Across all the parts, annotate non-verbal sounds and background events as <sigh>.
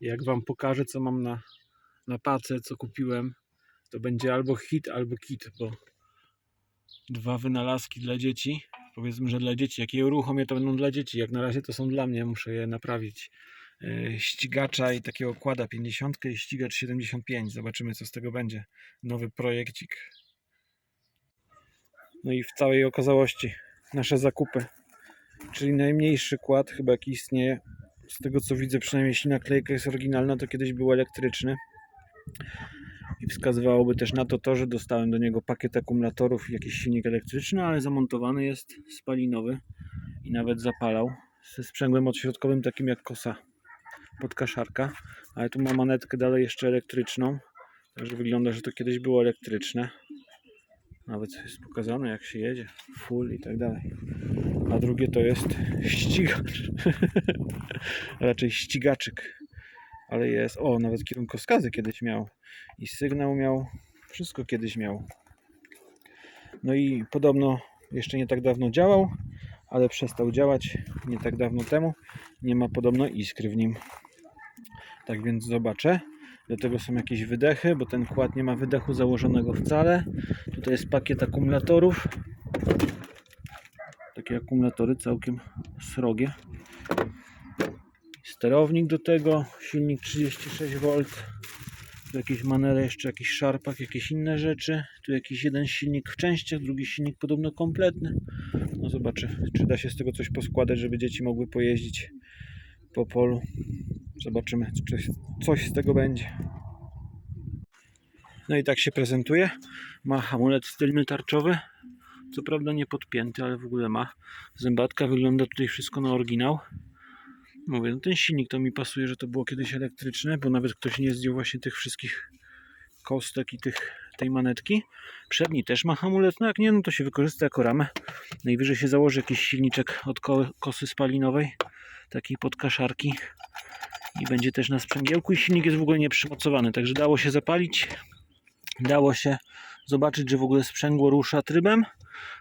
Jak Wam pokażę, co mam na, na pace, co kupiłem, to będzie albo hit, albo kit, bo dwa wynalazki dla dzieci. Powiedzmy, że dla dzieci. Jak je uruchomię, to będą dla dzieci. Jak na razie to są dla mnie, muszę je naprawić. E, Ścigacza i takiego kłada 50 i ścigacz 75. Zobaczymy, co z tego będzie. Nowy projekcik. No i w całej okazałości nasze zakupy. Czyli najmniejszy kład, chyba jaki istnieje. Z tego co widzę, przynajmniej jeśli naklejka jest oryginalna, to kiedyś był elektryczny. I wskazywałoby też na to to, że dostałem do niego pakiet akumulatorów i jakiś silnik elektryczny, ale zamontowany jest spalinowy i nawet zapalał ze sprzęgłem odśrodkowym takim jak kosa podkaszarka, ale tu ma manetkę dalej jeszcze elektryczną, także wygląda, że to kiedyś było elektryczne. Nawet jest pokazane jak się jedzie, full i tak dalej. A drugie to jest ścigacz, <laughs> raczej ścigaczyk, ale jest, o nawet kierunkowskazy kiedyś miał i sygnał miał, wszystko kiedyś miał. No i podobno jeszcze nie tak dawno działał, ale przestał działać nie tak dawno temu. Nie ma podobno iskry w nim. Tak więc zobaczę. Do tego są jakieś wydechy, bo ten kład nie ma wydechu założonego wcale. Tutaj jest pakiet akumulatorów. Takie akumulatory całkiem srogie. Sterownik do tego, silnik 36V. Tu jakieś manery, jeszcze jakiś szarpak, jakieś inne rzeczy. Tu jakiś jeden silnik w częściach, drugi silnik podobno kompletny. No zobaczę, czy da się z tego coś poskładać, żeby dzieci mogły pojeździć po polu. Zobaczymy, czy coś z tego będzie. No i tak się prezentuje. Ma hamulec tylny tarczowy. Co prawda nie podpięty, ale w ogóle ma. Zębatka wygląda tutaj wszystko na oryginał. Mówię, no ten silnik to mi pasuje, że to było kiedyś elektryczne, bo nawet ktoś nie zdjął właśnie tych wszystkich kostek i tych, tej manetki. Przedni też ma hamulec, no jak nie, no to się wykorzysta jako ramę. Najwyżej się założy jakiś silniczek od ko kosy spalinowej, takiej podkaszarki i będzie też na sprzęgiełku i silnik jest w ogóle nieprzymocowany, także dało się zapalić, dało się zobaczyć, że w ogóle sprzęgło rusza trybem,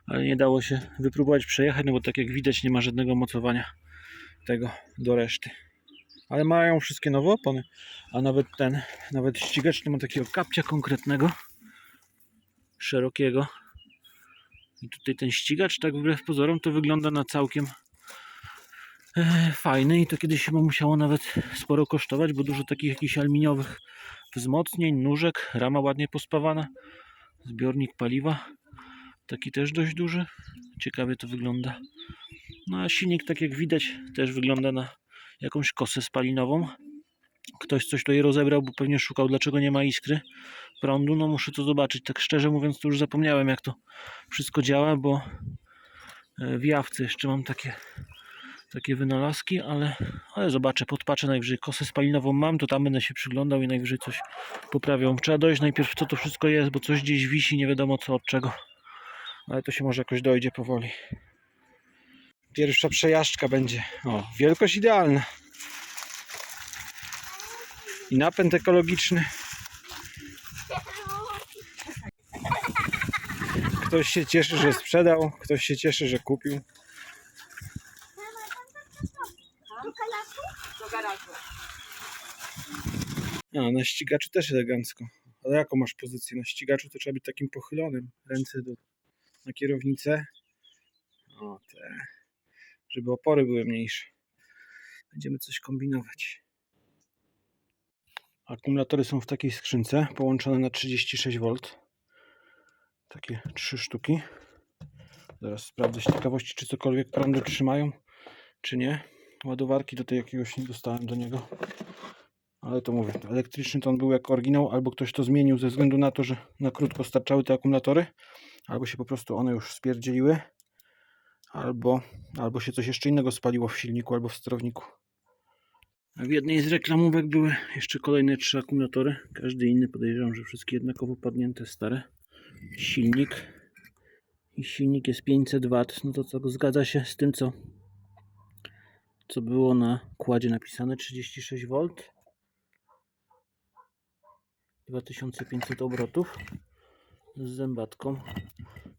ale nie dało się wypróbować przejechać, no bo tak jak widać nie ma żadnego mocowania tego do reszty. Ale mają wszystkie nowe opony, a nawet ten, nawet ścigacz to ma takiego kapcia konkretnego, szerokiego. I tutaj ten ścigacz, tak wbrew pozorom, to wygląda na całkiem e, fajny i to kiedyś chyba musiało nawet sporo kosztować, bo dużo takich jakichś aluminiowych wzmocnień, nóżek, rama ładnie pospawana, zbiornik paliwa, taki też dość duży, ciekawie to wygląda. No a silnik, tak jak widać, też wygląda na jakąś kosę spalinową. Ktoś coś tutaj rozebrał, bo pewnie szukał, dlaczego nie ma iskry prądu. No muszę to zobaczyć. Tak szczerze mówiąc, to już zapomniałem, jak to wszystko działa, bo e, w jawce jeszcze mam takie, takie wynalazki, ale, ale zobaczę, podpatrzę najwyżej. Kosę spalinową mam, to tam będę się przyglądał i najwyżej coś poprawią. Trzeba dojść najpierw, co to wszystko jest, bo coś gdzieś wisi, nie wiadomo co od czego. Ale to się może jakoś dojdzie powoli. Pierwsza przejażdżka będzie. O, wielkość idealna. I napęd ekologiczny. Ktoś się cieszy, że sprzedał, ktoś się cieszy, że kupił. A, na ścigaczu też elegancko. Ale jaką masz pozycję? Na ścigaczu to trzeba być takim pochylonym. Ręce do, na kierownicę. O, te. Żeby opory były mniejsze. Będziemy coś kombinować. Akumulatory są w takiej skrzynce, połączone na 36V. Takie trzy sztuki. Zaraz sprawdzę z ciekawości, czy cokolwiek prądu trzymają, czy nie. Ładowarki tutaj jakiegoś nie dostałem do niego. Ale to mówię, elektryczny to on był jako oryginał, albo ktoś to zmienił ze względu na to, że na krótko starczały te akumulatory, albo się po prostu one już spierdzieliły, albo, albo się coś jeszcze innego spaliło w silniku albo w sterowniku. W jednej z reklamówek były jeszcze kolejne trzy akumulatory. Każdy inny podejrzewam, że wszystkie jednakowo padnięte stare. Silnik. I silnik jest 500 W. No to co zgadza się z tym, co, co było na kładzie napisane 36V. 2500 obrotów z zębatką.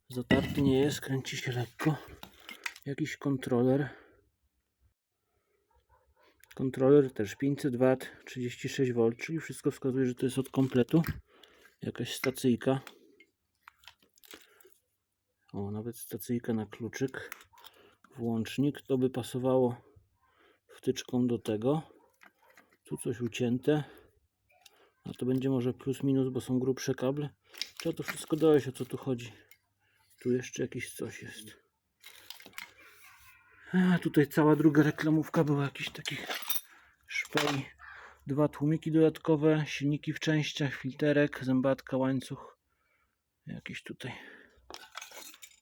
Zatarty nie jest, kręci się lekko. Jakiś kontroler. Kontroler też 500W, 36V, czyli wszystko wskazuje, że to jest od kompletu. Jakaś stacyjka. O, nawet stacyjka na kluczyk. Włącznik. To by pasowało wtyczką do tego. Tu coś ucięte. A to będzie może plus minus, bo są grubsze kable. Trzeba to wszystko dojść, o co tu chodzi. Tu jeszcze jakiś coś jest. A tutaj cała druga reklamówka była jakiś takich szpej. Dwa tłumiki dodatkowe, silniki w częściach, filterek, zębatka, łańcuch. Jakiś tutaj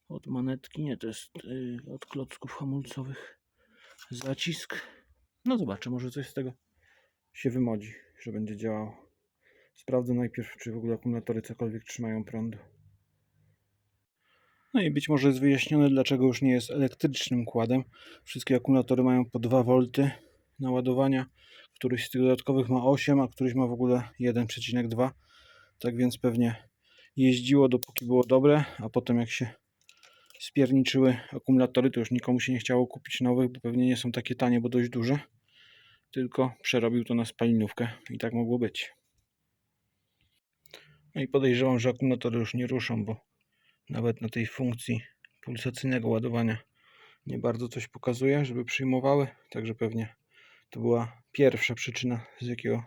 od manetki, nie to jest yy, od klocków hamulcowych. Zacisk. No zobaczę, może coś z tego się wymodzi, że będzie działało. Sprawdzę najpierw, czy w ogóle akumulatory cokolwiek trzymają prądu. No i być może jest wyjaśnione, dlaczego już nie jest elektrycznym kładem. Wszystkie akumulatory mają po 2 V naładowania. Któryś z tych dodatkowych ma 8, a któryś ma w ogóle 1,2. Tak więc pewnie jeździło dopóki było dobre, a potem jak się spierniczyły akumulatory, to już nikomu się nie chciało kupić nowych, bo pewnie nie są takie tanie, bo dość duże. Tylko przerobił to na spalinówkę i tak mogło być. No i podejrzewam, że akumulatory już nie ruszą, bo nawet na tej funkcji pulsacyjnego ładowania nie bardzo coś pokazuje, żeby przyjmowały. Także pewnie to była pierwsza przyczyna, z jakiego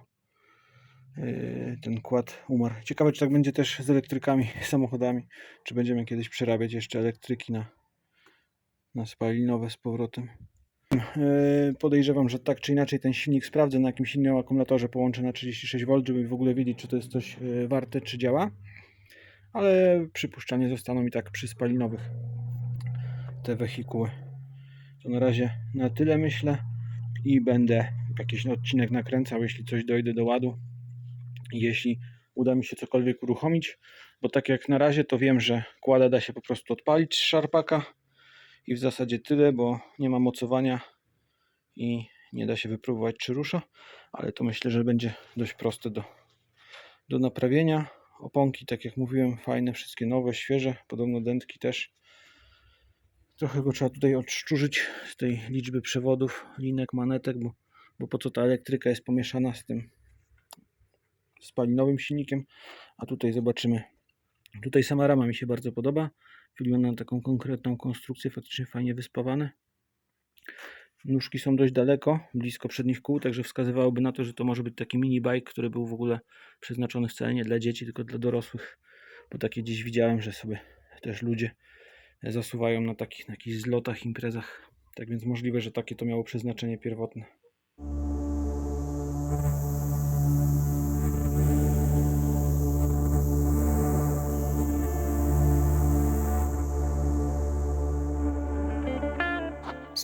yy, ten kład umarł. Ciekawe, czy tak będzie też z elektrykami, <laughs> samochodami. Czy będziemy kiedyś przerabiać jeszcze elektryki na, na spalinowe z powrotem. Yy, Podejrzewam, że tak czy inaczej ten silnik sprawdzę na jakimś innym akumulatorze połączę na 36V, żeby w ogóle wiedzieć, czy to jest coś yy, warte, czy działa. Ale przypuszczanie zostaną i tak przy spalinowych te wehikuły. To na razie na tyle myślę i będę jakiś odcinek nakręcał, jeśli coś dojdę do ładu. Jeśli uda mi się cokolwiek uruchomić, bo tak jak na razie to wiem, że kłada da się po prostu odpalić z szarpaka i w zasadzie tyle, bo nie ma mocowania i nie da się wypróbować czy rusza, ale to myślę, że będzie dość proste do, do naprawienia. Oponki, tak jak mówiłem, fajne, wszystkie nowe, świeże, podobno dętki też. Trochę go trzeba tutaj odszczurzyć z tej liczby przewodów, linek, manetek, bo, bo po co ta elektryka jest pomieszana z tym spalinowym silnikiem, a tutaj zobaczymy. Tutaj sama rama mi się bardzo podoba. Wygląda na taką konkretną konstrukcję, faktycznie fajnie wyspawane. Nóżki są dość daleko, blisko przednich kół, także wskazywałoby na to, że to może być taki mini bike, który był w ogóle przeznaczony wcale nie dla dzieci, tylko dla dorosłych, bo takie gdzieś widziałem, że sobie też ludzie zasuwają na takich na jakichś zlotach, imprezach. Tak więc możliwe, że takie to miało przeznaczenie pierwotne.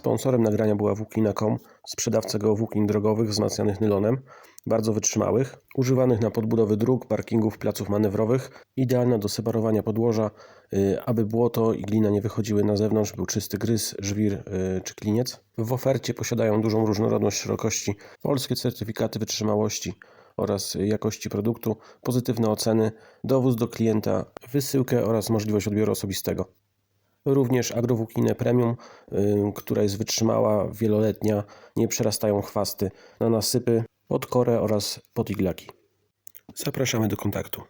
Sponsorem nagrania była Włókina.com, sprzedawca geowłóknin drogowych wzmacnianych nylonem, bardzo wytrzymałych, używanych na podbudowy dróg, parkingów, placów manewrowych, idealna do separowania podłoża, y, aby błoto i glina nie wychodziły na zewnątrz, był czysty gryz, żwir y, czy kliniec. W ofercie posiadają dużą różnorodność szerokości, polskie certyfikaty wytrzymałości oraz jakości produktu, pozytywne oceny, dowóz do klienta, wysyłkę oraz możliwość odbioru osobistego. Również agrowłókninę premium, y, która jest wytrzymała, wieloletnia, nie przerastają chwasty na nasypy, pod korę oraz pod iglaki. Zapraszamy do kontaktu.